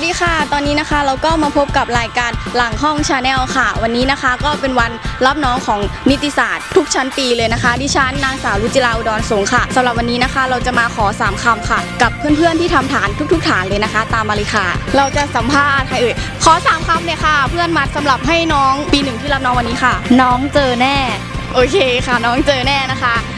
วัสดีค่ะ ตอนนี้นะคะเราก็มาพบกับรายการหลังห้องชาแนลค่ะ วันนี้นะคะก็เป็นวันรับน้องของนิติศาสตร์ ทุกชั้นปีเลยนะคะ ดิฉันนางสาวรุจิราอุดรสงฆ์ค่ะสำหรับวันนี้นะคะ เราจะมาขอสามคำค่ะ กับเพื่อนๆที่ทำฐานทุก ๆ ฐานเลยนะคะ ตามมาเลยค่ะ เราจะสัมภาษณ์ใครเอ่ยขอสามคำเนี่ยค่ะ เพื่อนมัดสำหรับให้น้องปีหนึ่งที่รับน้องวันนี้ค่ะ น้องเจอแน่ โอเคค่ะ น้องเจอแน่นะคะอั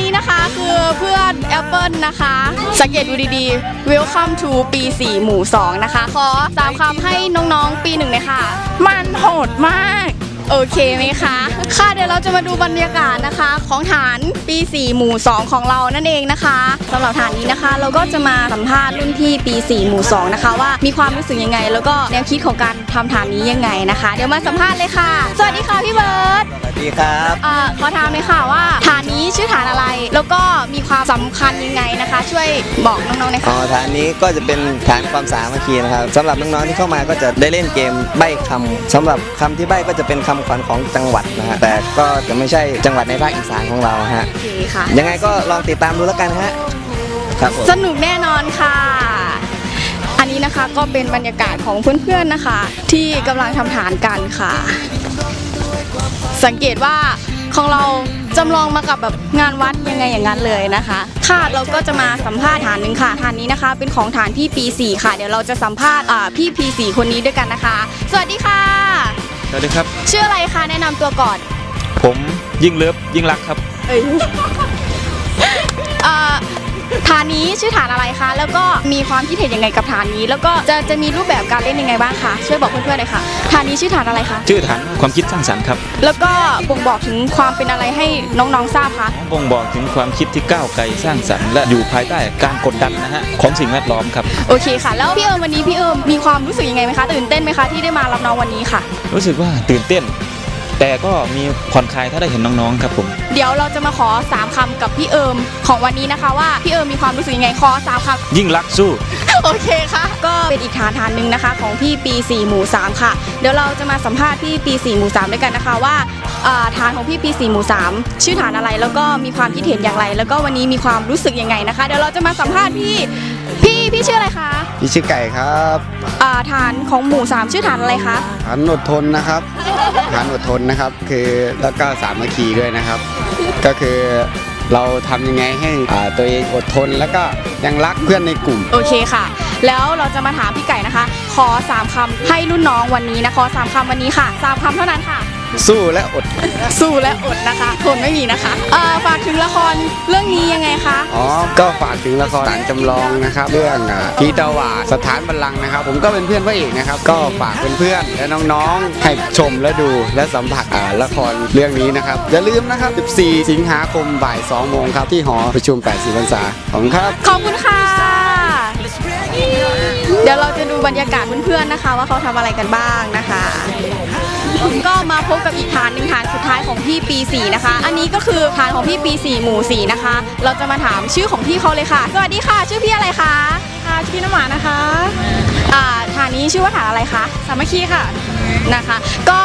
นี้นะคะคือเพื่อนแอปเปิลนะคะ สังเกตดูดีๆ Welcome to ปี 4 หมู่ 2 นะคะ ขอสามคำให้น้องๆ ปีหนึ่งเลยค่ะ มันโหดมาก โอเคไหมคะ ค่ะเดี๋ยวเราจะมาดูบรรยากาศนะคะ ของฐานปี 4 หมู่ 2 ของเรานั่นเองนะคะสำหรับฐานนี้นะคะ เราก็จะมาสัมภาษณ์รุ่นพี่ปี 4 หมู่ 2 นะคะว่ามีความรู้สึกยังไง แล้วก็แนวคิดของการ ทำฐานนี้ยังไงนะคะ เดี๋ยวมาสัมภาษณ์เลยค่ะ สวัสดีค่ะพี่เบิร์ตสวัสดีครับเอ่อขอถามเลยค่ะว่าฐานนี้ชื่อฐานอะไร แล้วก็มีความสำคัญยังไงนะคะ ช่วยบอกน้องๆหน่อยอ๋อค่ะฐานนี้ก็จะเป็นฐานความสามัคคีนะครับสำหรับน้องๆที่เข้ามาก็จะได้เล่นเกมใบ้คำสำหรับคำที่ใบ้ก็จะเป็นคำขวัญของจังหวัดนะฮะแต่ก็จะไม่ใช่จังหวัดในภาคอีสานของเราฮะโอเคค่ะ ยังไงก็ลองติดตามดูแล้วกันฮะครับผม สนุกแน่นอนค่ะอันนี้นะคะ ก็เป็นบรรยากาศของเพื่อนๆนะคะ ที่กำลังทำฐานกันค่ะ สังเกตว่าของเราจำลองมากับแบบงานวัดยังไงอย่างนั้นเลยนะคะค่ะเราก็จะมาสัมภาษณ์ฐานหนึ่งค่ะฐานนี้นะคะ เป็นของฐานพี่ปี4ค่ะ เดี๋ยวเราจะสัมภาษณ์อ่าพี่ปี4คนนี้ด้วยกันนะคะ สวัสดีค่ะ สวัสดีครับ ชื่ออะไรคะแนะนำตัวก่อน ผมยิ่งเลิฟยิ่งรักครับ เอ้ยเอ่อฐานนี้ชื่อฐานอะไรคะ แล้วก็มีความคิดเห็นยังไงกับฐานนี้ แล้วก็จะจะมีรูปแบบการเล่นยังไงบ้างคะช่วยบอกเพื่อนๆหน่อยค่ะฐานนี้ชื่อฐานอะไรคะชื่อฐานความคิดสร้างสรรค์ครับ แล้วก็บ่งบอกถึงความเป็นอะไรให้น้องๆทราบคะบ่งบอกถึงความคิดที่ก้าวไกลสร้างสรรค์และอยู่ภายใต้การกดดันนะฮะของสิ่งแวดล้อมครับโอเคค่ะ แล้วพี่เอิมวันนี้พี่เอิมมีความรู้สึกยังไงไหมคะตื่นเต้นไหมคะที่ได้มารับน้องวันนี้ค่ะ รู้สึกว่าตื่นเต้น แต่ก็มีผ่อนคลายถ้าได้เห็นน้องๆครับผม เดี๋ยวเราจะมาขอสามคำกับพี่เอิมของวันนี้นะคะว่าพี่เอิมมีความรู้สึกยังไงขอสามคำ ยิ่งรักสู้ โอเคค่ะ ก็เป็นอีกฐานฐานหนึ่งนะคะของพี่ปี 4 หมู่ 3 ค่ะ เดี๋ยวเราจะมาสัมภาษณ์พี่ปี 4 หมู่ 3 ด้วยกันนะคะว่าอ่าฐานของพี่ปี 4 หมู่ 3 ชื่อฐานอะไรแล้วก็มีความคิดเห็นอย่างไร แล้วก็วันนี้มีความรู้สึกยังไงนะคะ เดี๋ยวเราจะมาสัมภาษณ์พี่พี่พี่ชื่ออะไรคะ พี่ชื่อไก่ครับอ่าฐานของหมู่ 3 ชื่อฐานอะไรคะฐานอดทนนะครับฐานอดทนนะครับ คือแล้วก็สามัคคีด้วยนะครับ ก็คือเราทำยังไงให้อ่าตัวเองอดทนแล้วก็ยังรักเพื่อนในกลุ่ม โอเคค่ะ แล้วเราจะมาถามพี่ไก่นะคะ ขอ 3คำให้รุ่นน้องวันนี้นะขอ3คำวันนี้ค่ะ3คำเท่านั้นค่ะ สู้และอด สู้และอดนะคะทนไม่มีนะคะเอ่อฝากถึงละครเรื่องนี้ยังไงคะ อ๋อ ก็ฝากถึงละครหนังจำลองนะครับ เรื่องอ่าพีตาวาดสถานบัลลังก์นะครับ ผมก็เป็นเพื่อนพระเอกนะครับ ก็ฝากเพื่อนๆและน้องๆ ให้ชมและดูและสัมผัสอ่าละครเรื่องนี้นะครับ อย่าลืมนะครับ 14 สิงหาคมบ่าย2โมงครับที่หอประชุม 80พรรษาขอบคุณครับ ขอบคุณค่ะ เดี๋ยวเราจะดูบรรยากาศเพื่อนๆนะคะ ว่าเขาทำอะไรกันบ้างนะคะ ก็มาพบกับอีกฐานหนึ่งฐานสุดท้ายของพี่ปี 4 นะคะ อันนี้ก็คือฐานของพี่ปี 4 หมู่ 4 นะคะ เราจะมาถามชื่อของพี่เขาเลยค่ะ สวัสดีค่ะ ชื่อพี่อะไรคะค่ะชื่อพี่น้ำหวานนะคะอ่าฐานนี้ชื่อว่าฐานอะไรคะ สามัคคีค่ะ นะคะ ก็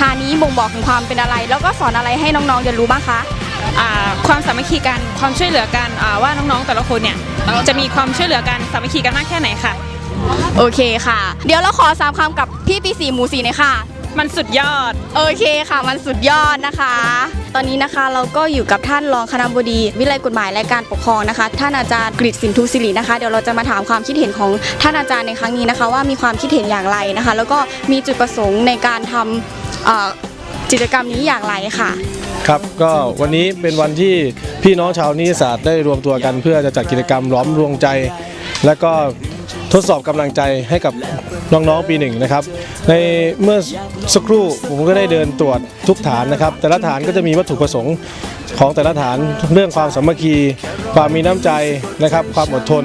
ฐานนี้บ่งบอกถึงความเป็นอะไร แล้วก็สอนอะไรให้น้องๆเรียนรู้บ้างคะ อ่าความสามัคคีกัน ความช่วยเหลือกันอ่าว่าน้องๆแต่ละคนเนี่ยจะมีความช่วยเหลือกันสามัคคีกันมากแค่ไหนค่ะ โอเคค่ะ เดี๋ยวเราขอสามคำกับพี่ปีสี่หมู่สี่หน่อยค่ะ มันสุดยอด โอเคค่ะ มันสุดยอดนะคะ ตอนนี้นะคะเราก็อยู่กับท่านรองคณบดี วิไลกฎหมายและการปกครองนะคะ ท่านอาจารย์กฤษสินทุศิรินะคะ เดี๋ยวเราจะมาถามความคิดเห็นของท่านอาจารย์ในครั้งนี้นะคะ ว่ามีความคิดเห็นอย่างไรนะคะ แล้วก็มีจุดประสงค์ในการทำเอ่อกิจกรรมนี้อย่างไรค่ะ ครับก็วันนี้เป็นวันที่พี่น้องชาวนิติศาสตร์ได้รวมตัวกัน เพื่อจะจัดกิจกรรมล้อมรวงใจ และก็ทดสอบกำลังใจให้กับ น้องๆปีหนึ่งนะครับในเมื่อสักครู่ผมก็ได้เดินตรวจทุกฐานนะครับ แต่ละฐานก็จะมีวัตถุประสงค์ของแต่ละฐานเรื่องความสามัคคี ความมีน้ำใจนะครับ ความอดทน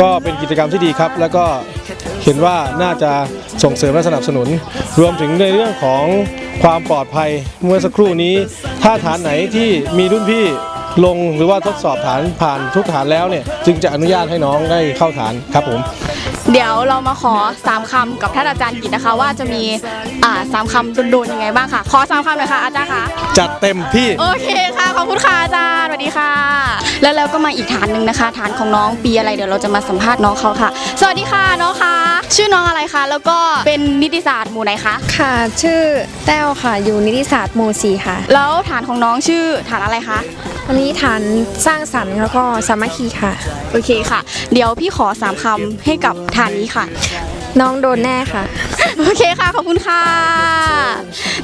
ก็เป็นกิจกรรมที่ดีครับ แล้วก็เห็นว่าน่าจะส่งเสริมและสนับสนุน รวมถึงในเรื่องของความปลอดภัยเมื่อสักครู่นี้ ถ้าฐานไหนที่มีรุ่นพี่ลงหรือว่าทดสอบฐานผ่านทุกฐานแล้วเนี่ยจึงจะอนุญาตให้น้องได้เข้าฐานครับผม เดี๋ยวเรามาขอสามคำกับท่านอาจารย์กิตนะคะว่าจะมีอ่าสามคำโดนๆยังไงบ้างค่ะ ขอสามคำหน่อยค่ะอาจารย์คะจัดเต็มที่โอเคค่ะขอบคุณค่ะอาจารย์สวัสดีค่ะ แล้วแล้วก็มาอีกฐานหนึ่งนะคะ ฐานของน้องปีอะไรเดี๋ยวเราจะมาสัมภาษณ์น้องเขาค่ะ สวัสดีค่ะน้องคะชื่อน้องอะไรคะแล้วก็เป็นนิติศาสตร์หมู่ไหนคะค่ะ ชื่อแต้วค่ะ อยู่นิติศาสตร์หมู่สีค่ะ แล้วฐานของน้องชื่อฐานอะไรคะ อันนี้ฐานสร้างสรรค์แล้วก็สามัคคีค่ะ โอเคค่ะ เดี๋ยวพี่ขอสามคำให้กับฐานนี้ค่ะ น้องโดนแน่ค่ะ โอเคค่ะ ขอบคุณค่ะ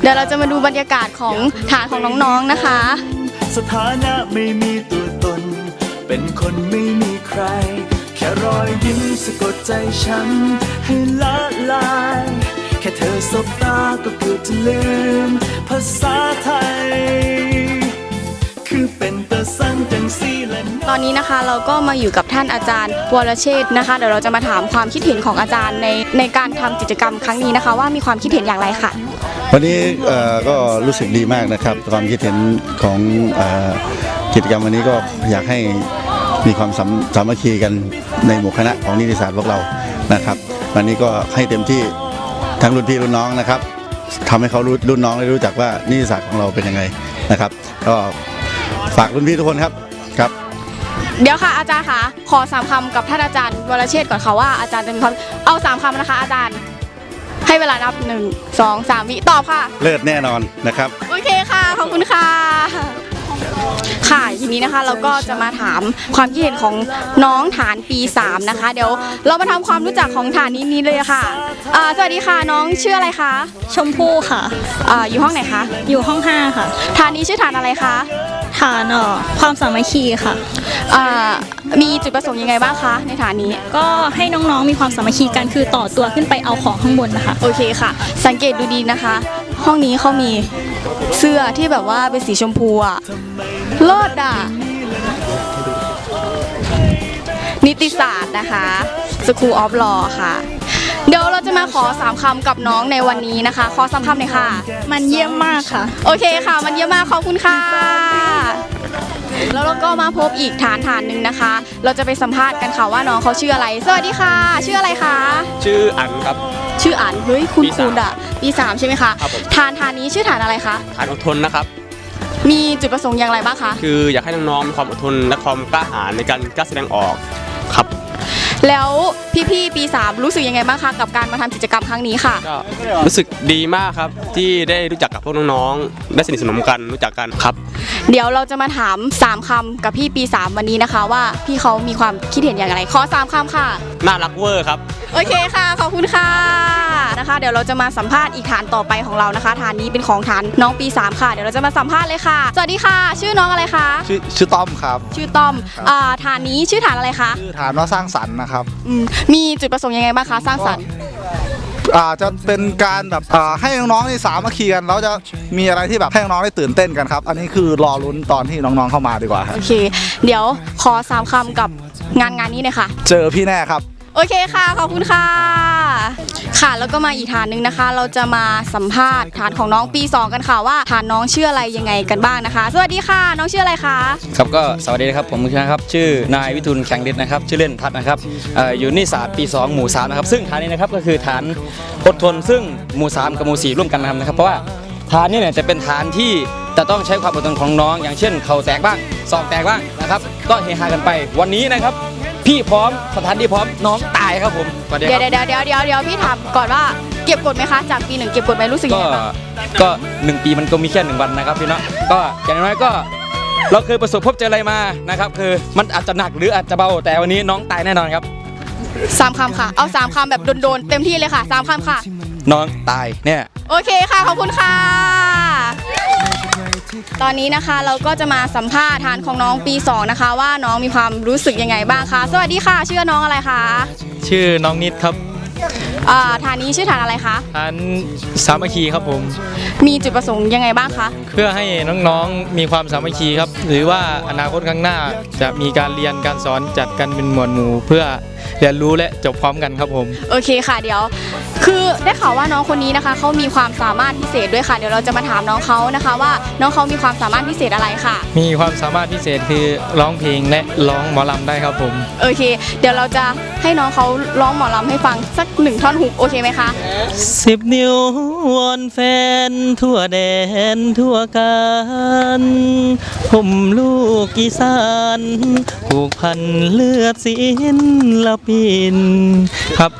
เดี๋ยวเราจะมาดูบรรยากาศของฐานของน้องๆนะคะ สถานะไม่มีตัวตน เป็นคนไม่มีใคร แค่รอยยิ้มสะกดใจฉัน ให้ละลาย แค่เธอสบตาก็เกือบจะลืม ภาษาไทย คือเป็นตะสั่งจังสีและตอนนี้นะคะเราก็มาอยู่กับท่านอาจารย์วรเชษฐ์นะคะเดี๋ยวเราจะมาถามความคิดเห็นของอาจารย์ในในการทำกิจกรรมครั้งนี้นะคะ ว่ามีความคิดเห็นอย่างไรค่ะ วันนี้เอ่อก็รู้สึกดีมากนะครับ ความคิดเห็นของเอ่อกิจกรรมวันนี้ก็อยากให้มีความสามัสามัคคีกันในหมู่คณะของนิติศาสตร์พวกเรานะครับ วันนี้ก็ให้เต็มที่ทั้งรุ่นพี่รุ่นน้องนะครับทำให้เขารู้รุ่นน้องได้รู้จักว่านิติศาสตร์ของเราเป็นยังไงนะครับ ก็ ฝากรุ่นพี่ทุกคนครับครับ เดี๋ยวค่ะอาจารย์คะขอสามคำกับท่านอาจารย์วรเชษฐ์ก่อนค่ะว่าอาจารย์จะมีความเอาสามคำนะคะ อาจารย์ ให้เวลานับหนึ่งสองสามวิตอบค่ะ เลิศแน่นอนนะครับ โอเคค่ะขอบคุณค่ะ ค่ะทีนี้นะคะเราก็จะมาถามความคิดเห็นของน้องฐานปี 3 นะคะ เดี๋ยวเรามาทำความรู้จักของฐานนี้นี้เลยค่ะอ่าสวัสดีค่ะน้องชื่ออะไรคะชมพู่ค่ะอ่าอยู่ห้องไหนคะอยู่ห้อง5ค่ะ ฐานนี้ชื่อฐานอะไรคะ ฐานเอ่อความสามัคคีค่ะ อ่ามีจุดประสงค์ยังไงบ้างคะในฐานนี้ ก็ให้น้องๆมีความสามัคคีกันคือต่อตัวขึ้นไปเอาของข้างบนนะคะ โอเคค่ะ สังเกตดูดีนะคะ ห้องนี้เขามีเสื้อที่แบบว่าเป็นสีชมพูอะเลิศอะนิติศาสตร์นะคะ School of Law ค่ะเดี๋ยว เราจะมาขอสามคำกับน้องในวันนี้นะคะ ขอสามคำหน่อยค่ะ มันเยี่ยมมากค่ะ โอเคค่ะ มันเยอะมากขอบคุณค่ะ แล้วเราก็มาพบอีกฐานฐานหนึ่งนะคะ เราจะไปสัมภาษณ์กันค่ะว่าน้องเขาชื่ออะไร สวัสดีค่ะ ชื่ออะไรคะ ชื่ออันครับ ชื่ออันเฮ้ยคุณปีคุสามณอะปีสามใช่ไหมคะครับผม ฐานฐานนี้ชื่อฐานอะไรคะ ฐานอดทนนะครับ มีจุดประสงค์อย่างไรบ้างคะ คืออยากให้น้องๆมีความอดทนและความกล้าหาญในการกล้าแสดงออกครับ แล้ว พี่ๆปีสามรู้สึกยังไงบ้างคะกับการมาทำกิจกรรมครั้งนี้ค่ะ ก็รู้สึกดีมากครับ ที่ได้รู้จักกับพวกน้องๆ ได้สนิทสนมกันรู้จักกันครับ เดี๋ยวเราจะมาถาม 3คำกับพี่ปี 3 วันนี้นะคะ ว่าพี่เขามีความคิดเห็นอย่างไร ขอ 3คำค่ะ น่ารักเวอร์ครับ โอเคค่ะขอบคุณค่ะนะคะ เดี๋ยวเราจะมาสัมภาษณ์อีกฐานต่อไปของเรานะคะฐานนี้เป็นของฐานน้องปี 3 ค่ะ เดี๋ยวเราจะมาสัมภาษณ์เลยค่ะ สวัสดีค่ะ ชื่อน้องอะไรคะ ชื่อชื่อต้อมครับ ชื่อต้อมอ่าฐานนี้ชื่อฐานอะไรคะ ชื่อฐานว่าสร้างสรรค์นะครับอืมมีจุดประสงค์ยังไงบ้างคะสร้างสรรค์อ่าจะเป็นการแบบอ่าให้น้องๆในสามัคคีกันแล้วจะมีอะไรที่แบบให้น้องๆได้ตื่นเต้นกันครับ อันนี้คือรอลุ้นตอนที่น้องๆเข้ามาดีกว่าครับโอเค เดี๋ยวขอสามคำกับงานงานนี้หน่อยค่ะ เจอพี่แน่ครับ โอเคค่ะขอบคุณค่ะ ค่ะแล้วก็มาอีกฐานหนึ่งนะคะ เราจะมาสัมภาษณ์ฐานของน้องปี 2 กันค่ะว่าฐานน้องชื่ออะไรยังไงกันบ้างนะคะ สวัสดีค่ะ น้องชื่ออะไรคะครับก็สวัสดีนะครับผมนะครับชื่อนายวิทูลแข็งฤทธิ์นะครับชื่อเล่นทัศน์นะครับเอ่ออยู่นิติศาสตร์ปี 2 หมู่3นะครับซึ่งฐานนี้นะครับก็คือฐานอดทนซึ่งหมู่ 3 กับหมู่ 4 ร่วมกันทำนะครับเพราะว่าฐานนี้เนี่ยจะเป็นฐานที่จะต้องใช้ความอดทนของน้อง อย่างเช่นเข่าแตกบ้างศอกแตกบ้างนะครับ ก็เฮฮากันไปวันนี้นะครับ พี่พร้อมสถานที่พร้อมน้องตายครับผมสวัสดีเดี๋ยวครับเดี๋ยวเดี๋ยวเดี๋ยวเดี๋ยวพี่ถามก่อนว่าเก็บกดไหมคะจากปีหนึ่งเก็บกดไหมรู้สึกยังก็ไงบ้างก็หนึ่งปีมันก็มีแค่หนึ่งวันนะครับพี่เนาะก็อย่างน้อยก็เราเคยประสบพบเจออะไรมานะครับ คือมันอาจจะหนักหรืออาจจะเบาแต่วันนี้น้องตายแน่นอนครับ สามคำค่ะ เอาสามคำแบบโดนๆเต็มที่เลยค่ะสามคำค่ะ น้องตายเนี่ย โอเคค่ะ ขอบคุณค่ะ ตอนนี้นะคะเราก็จะมาสัมภาษณ์ฐานของน้องปี 2 นะคะ ว่าน้องมีความรู้สึกยังไงบ้างคะ สวัสดีค่ะ ชื่อน้องอะไรคะชื่อน้องนิดครับอ่าฐานนี้ชื่อฐานอะไรคะ ฐานสามัคคีครับผม มีจุดประสงค์ยังไงบ้างคะ เพื่อให้น้องๆมีความสามัคคีครับ หรือว่าอนาคตข้างหน้าจะมีการเรียนการสอนจัดกันเป็นหมวดหมู่เพื่อ เรียนรู้และจบพร้อมกันครับผม โอเคค่ะเดี๋ยว คือได้ข่าวว่าน้องคนนี้นะคะเขามีความสามารถพิเศษด้วยค่ะเดี๋ยวเราจะมาถามน้องเขานะคะ ว่าน้องเขามีความสามารถพิเศษอะไรค่ะ มีความสามารถพิเศษคือร้องเพลงและร้องหมอลำได้ครับผม โอเค เดี๋ยวเราจะให้น้องเขาร้องหมอลำให้ฟังสักหนึ่งท่อนฮุกโอเคไหมคะสิบนิ้ววอนแฟน ทั่วแดนทั่วกันผมลูกอีสานผูกพันเลือดศิลปินครับ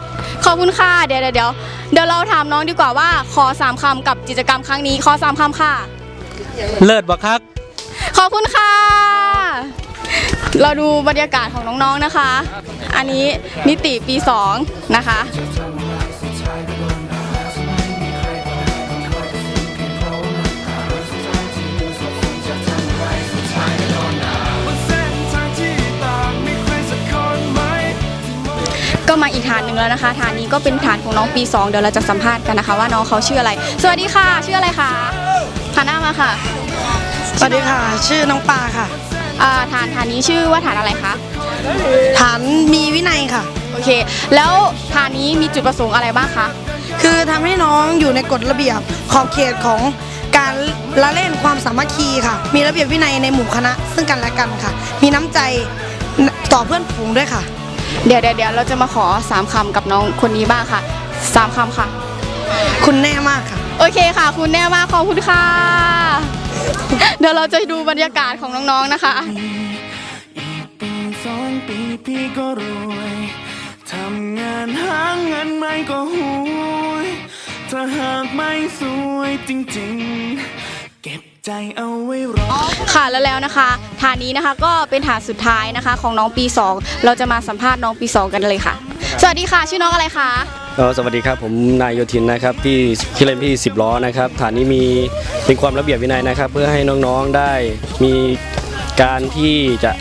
ขอบคุณค่ะ เดี๋ยวเดี๋ยวเดี๋ยวเดี๋ยวเราถามน้องดีกว่าว่า ขอสามคำกับกิจกรรมครั้งนี้ ขอสามคำค่ะ เลิศบักคักขอบคุณค่ะ เราดูบรรยากาศของน้องๆนะคะ อันนี้นิติปี2นะคะ มาอีกฐานหนึ่งแล้วนะคะฐานนี้ก็เป็นฐานของน้องปี 2 เดี๋ยวเราจะสัมภาษณ์กันนะคะ ว่าน้องเขาชื่ออะไร สวัสดีค่ะ ชื่ออะไรคะหันหน้ามาค่ะสวัสดีค่ะ ชื่อน้องปาค่ะอ่าฐานฐานนี้ชื่อว่าฐานอะไรคะฐานมีวินัยค่ะ โอเค แล้วฐานนี้มีจุดประสงค์อะไรบ้างคะคือทำให้น้องอยู่ในกฎระเบียบขอบเขตของการละเล่นความสามัคคีค่ะ มีระเบียบวินัยในหมู่คณะ ซึ่งกันและกันค่ะ มีน้ำใจต่อเพื่อนฝูงด้วยค่ะ เดี๋ยวเดี๋ยวเดี๋ยวเราจะมาขอสามคำกับน้องคนนี้บ้างค่ะสามคำค่ะ คุณแน่มากค่ะ โอเคค่ะ คุณแน่มากขอบคุณค่ะ เดี๋ยวเราจะดูบรรยากาศของน้องๆนะคะปีสองปีพี่ก็รวยทำงานหาเงินไม่ก็ห่วยถ้าหากไม่สวยจริง ๆ ค่ะแล้วแล้วนะคะฐานนี้นะคะก็เป็นฐานสุดท้ายนะคะ ของน้องปี 2 เราจะมาสัมภาษณ์น้องปี 2 กันเลยค่ะ สวัสดีค่ะ ชื่อน้องอะไรคะเอ่อสวัสดีครับผมนายโยธินนะครับพี่ที่อเล่นพี่ 10 ล้อนะครับฐานนี้มีเป็นความระเบียบวินัยนะครับ เพื่อให้น้องๆได้มีการที่จะ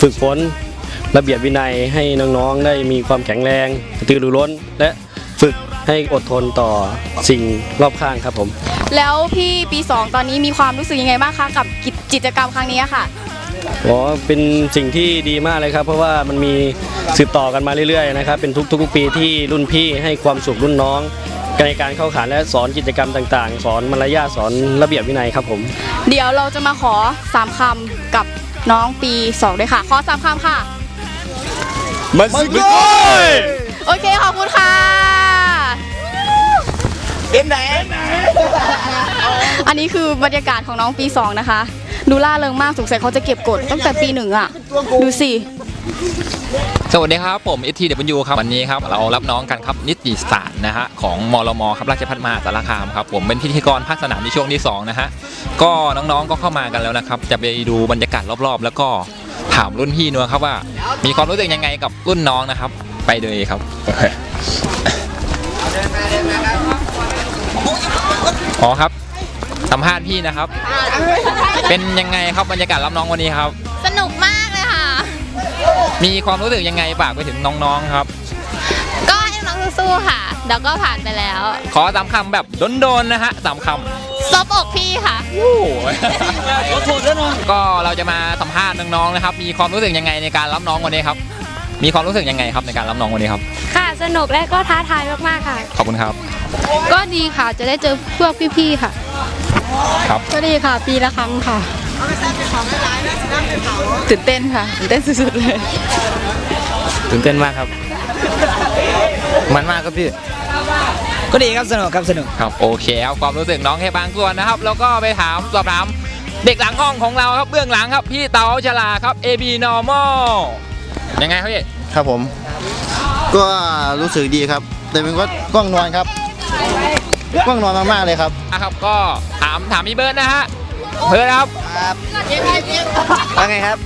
ฝึกฝนระเบียบวินัยให้น้องๆได้มีความแข็งแรงกระตือรือร้นและฝึก ให้อดทนต่อสิ่งรอบข้างครับผม แล้วพี่ปี 2 ตอนนี้มีความรู้สึกยังไงบ้างคะกับกิจกิจกรรมครั้งนี้ค่ะ อ๋อเป็นสิ่งที่ดีมากเลยครับ เพราะว่ามันมีสืบต่อกันมาเรื่อยๆนะครับเป็นทุกๆปีที่รุ่นพี่ให้ความสุขรุ่นน้องในการเข้าขานและสอนกิจกรรมต่างๆ สอนมารยาทสอนระเบียบวินัยครับผม เดี๋ยวเราจะมาขอสามคำกับน้องปี 2 ด้วยค่ะ ขอสามคำค่ะ มันสุดยอด โอเคขอบคุณค่ะ เอ็มไหนอันนี้คือบรรยากาศของน้องปี2นะคะ ดูล่าเริงมากสงสัยเขาจะเก็บกดตั้งแต่ปีหนึ่งอะดูสิ สวัสดีครับ ผม STW ครับ วันนี้ครับ เรารับน้องกันครับนิติศาสตร์นะฮะของมรมครับราชพัฒมหาสารคามครับ ผมเป็นพิธีกรภาคสนามในช่วงที่สองนะฮะ ก็น้องๆก็เข้ามากันแล้วนะครับ จะไปดูบรรยากาศรอบๆ แล้วก็ถามรุ่นพี่นัวครับว่า มีความรู้สึกยังไงกับรุ่นน้องนะครับ ไปเลยครับ อ๋อครับ สัมภาษณ์พี่นะครับ เป็นยังไงครับบรรยากาศรับน้องวันนี้ครับ สนุกมากเลยค่ะ มีความรู้สึกยังไงฝากไปถึงน้องๆครับ ก็ให้น้องๆสู้ๆค่ะ แล้วก็ผ่านไปแล้ว ขอสามคำแบบโดนๆนะฮะสามคำซบอกพี่ค่ะก็เราจะมาสัมภาษณ์น้องๆนะครับ มีความรู้สึกยังไงในการรับน้องวันนี้ครับ มีความรู้สึกยังไงครับในการรับน้องวันนี้ครับ ค่ะ สนุกและก็ท้าทายมาก ๆ ค่ะ ขอบคุณครับ ก็ดีค่ะจะได้เจอพวกพี่ๆค่ะ ครับ ก็ดีค่ะ ปีละครั้งค่ะตื่นเต้นค่ะตื่นเต้นสุดๆเลยตื่นเต้นมากครับ มันมากครับพี่ ก็ดีครับสนุกครับสนุกครับโอเคครับความรู้สึกน้องแค่บางส่วนนะครับ แล้วก็ไปถามสอบถามเด็กหลังห้องของเราครับเบื้องหลังครับพี่เต๋าฉลาครับ AB normal ยังไงครับพี่ ครับผม ก็รู้สึกดีครับ แต่เป็นก็กล้องนอนครับ กล้องนอนมากๆเลยครับ อะครับก็ถามถามพี่เบิร์ดนะฮะเบิร์ดครับว่าไงครับ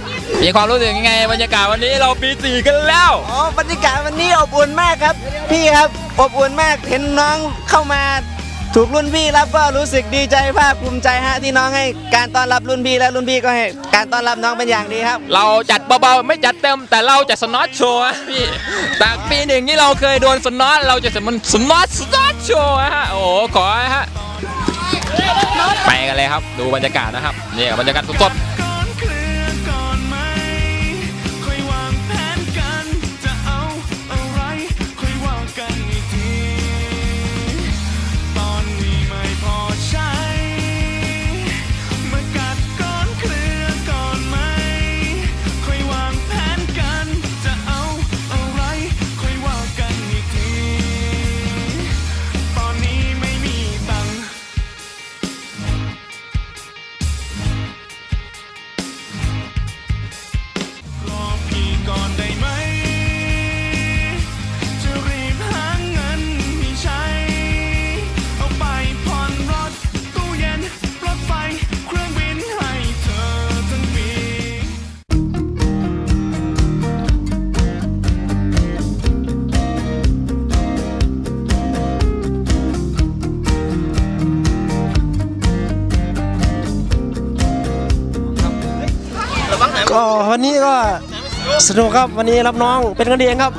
มีความรู้สึกยังไงบรรยากาศวันนี้เราปีสี่กันแล้วอ๋อบรรยากาศวันนี้อบอุ่นมากครับ พี่ครับอบอุ่นมากเห็นน้องเข้ามาถูกรุ่นพี่รับก็รู้สึกดีใจภาคภูมิใจฮะที่น้องให้การต้อนรับรุ่นพี่และรุ่นพี่ก็ให้การต้อนรับน้องเป็นอย่างดีครับ เราจัดเบาๆไม่จัดเต็มแต่เราจะสน็อตโชว์อะพี่แต่ปีหนึ่งที่เราเคยโดนสน็อตเราจะสมันสน็อตสน็อต โชว์ฮะโอ้โหขอฮะไปกันเลยครับ ดูบรรยากาศนะครับนี่บรรยากาศสดๆ วันนี้ก็สนุกครับวันนี้รับน้องเป็นกันเองครับ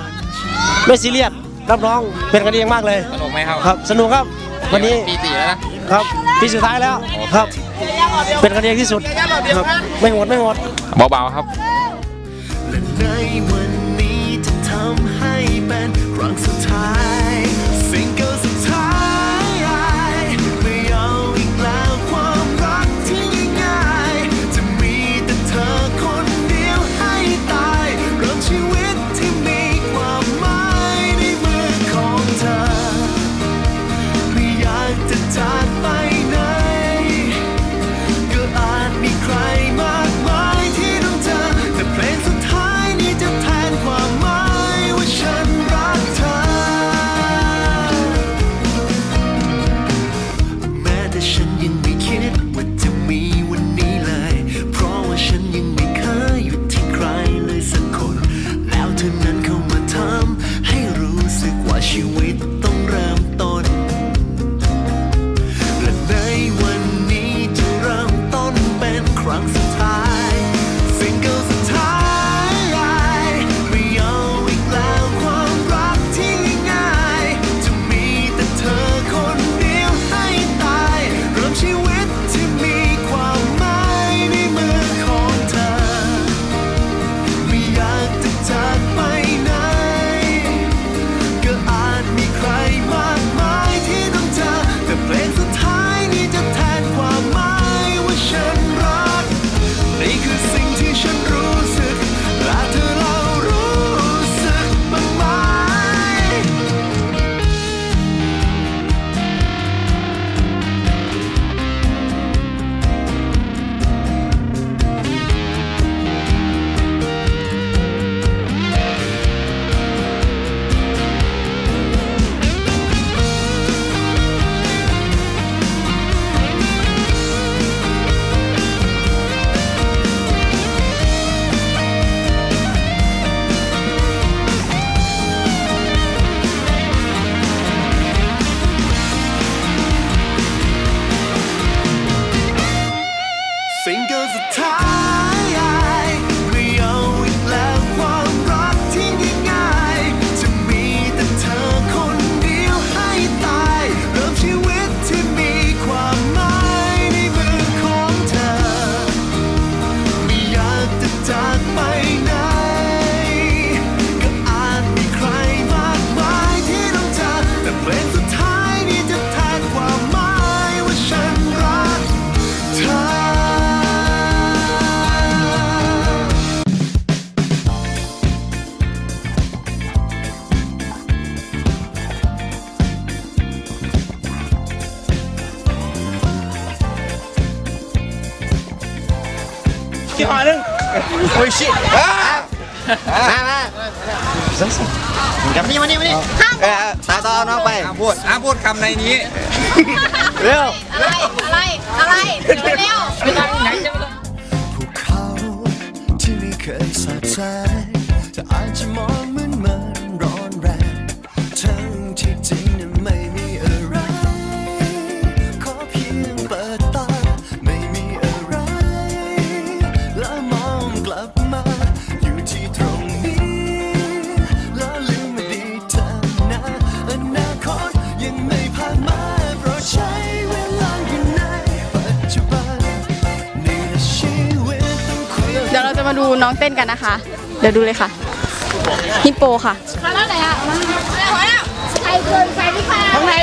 ไม่ซีเรียสรับน้องเป็นกันเองมากเลยสนุกไหมครับครับ สนุกครับวันนี้ปีสี่แล้วนะครับปีสุดท้ายแล้วครับ เป็นกันเองที่สุดครับไม่หดไม่หดเบาๆครับ มามากับนี่มานี่มานี่ตาต่น้องไปอาพูดอ่พูดคำในนี้ เร็วอะไร อะไร อะไร เร็วภูเขาที่ไม่เคยสะใจแต่อาจจะมอง มาดูน้องเต้นกันนะคะ เดี๋ยวดูเลยค่ะฮิปโปค่ะข้างใน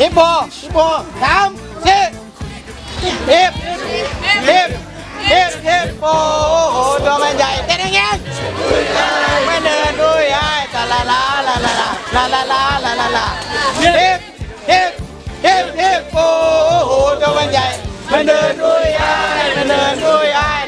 ฮิปโปฮิปโปสามสี่ฮิปฮิปฮิปฮิปโปโอ้โหตัวมันใหญ่เต้นยังไงไม่เดินด้วยไอ้ตาลาลาลาลาลาลาลาลาลาลาฮิปฮิปฮิปฮิปโปโอ้โหตัวมันใหญ่มัเดินด้วยไอ้มัเดินด้วยไอ้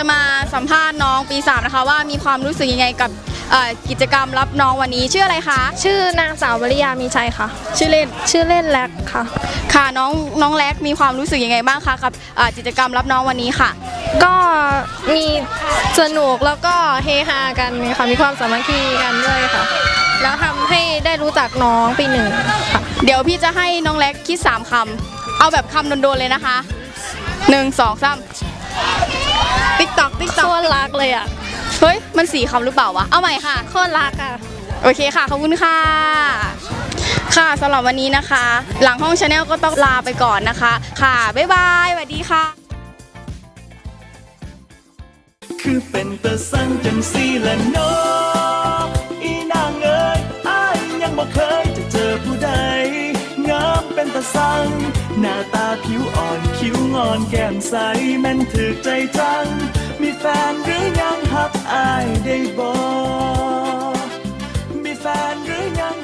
จะมาสัมภาษณ์น้องปี3นะคะว่ามีความรู้สึกยังไงกับเอ่อกิจกรรมรับน้องวันนี้ชื่ออะไรคะ ชื่อนางสาววริยามีชัยค่ะ ชื่อเล่นชื่อเล่นแลกค่ะ ค่ะน้องน้องแลกมีความรู้สึกยังไงบ้างคะกับเอ่อกิจกรรมรับน้องวันนี้ค่ะ ก็มีสนุกแล้วก็เฮฮากันค่ะมีความสามัคคีกันด้วยค่ะ แล้วทำให้ได้รู้จักน้องปีหนึ่งค่ะเดี๋ยวพี่จะให้น้องแลกคิด3คำเอาแบบคำโดนๆเลยนะคะหนึ่งสองสาม ติ๊กตอกติ๊กตอกโคตรรักเลยอะ เฮ้ย มันสี่คำหรือเปล่าวะ เอาใหม่ค่ะ โคตรรักอะ โอเคค่ะ ขอบคุณค่ะ ค่ะสำหรับวันนี้นะคะ หลังห้องชาแนลก็ต้องลาไปก่อนนะคะ ค่ะ บ๊ายบายสวัสดีค่ะ คือเป็นตะสั่งจังสีละเนาะอีนางเอ้ยอ้ายยังบ่เคย สัง หน้าตาผิวอ่อนคิ้วงอนแก้มใสแม่นถือใจจัง มีแฟนหรือยังหับอายได้บอกมีแฟนหรือยัง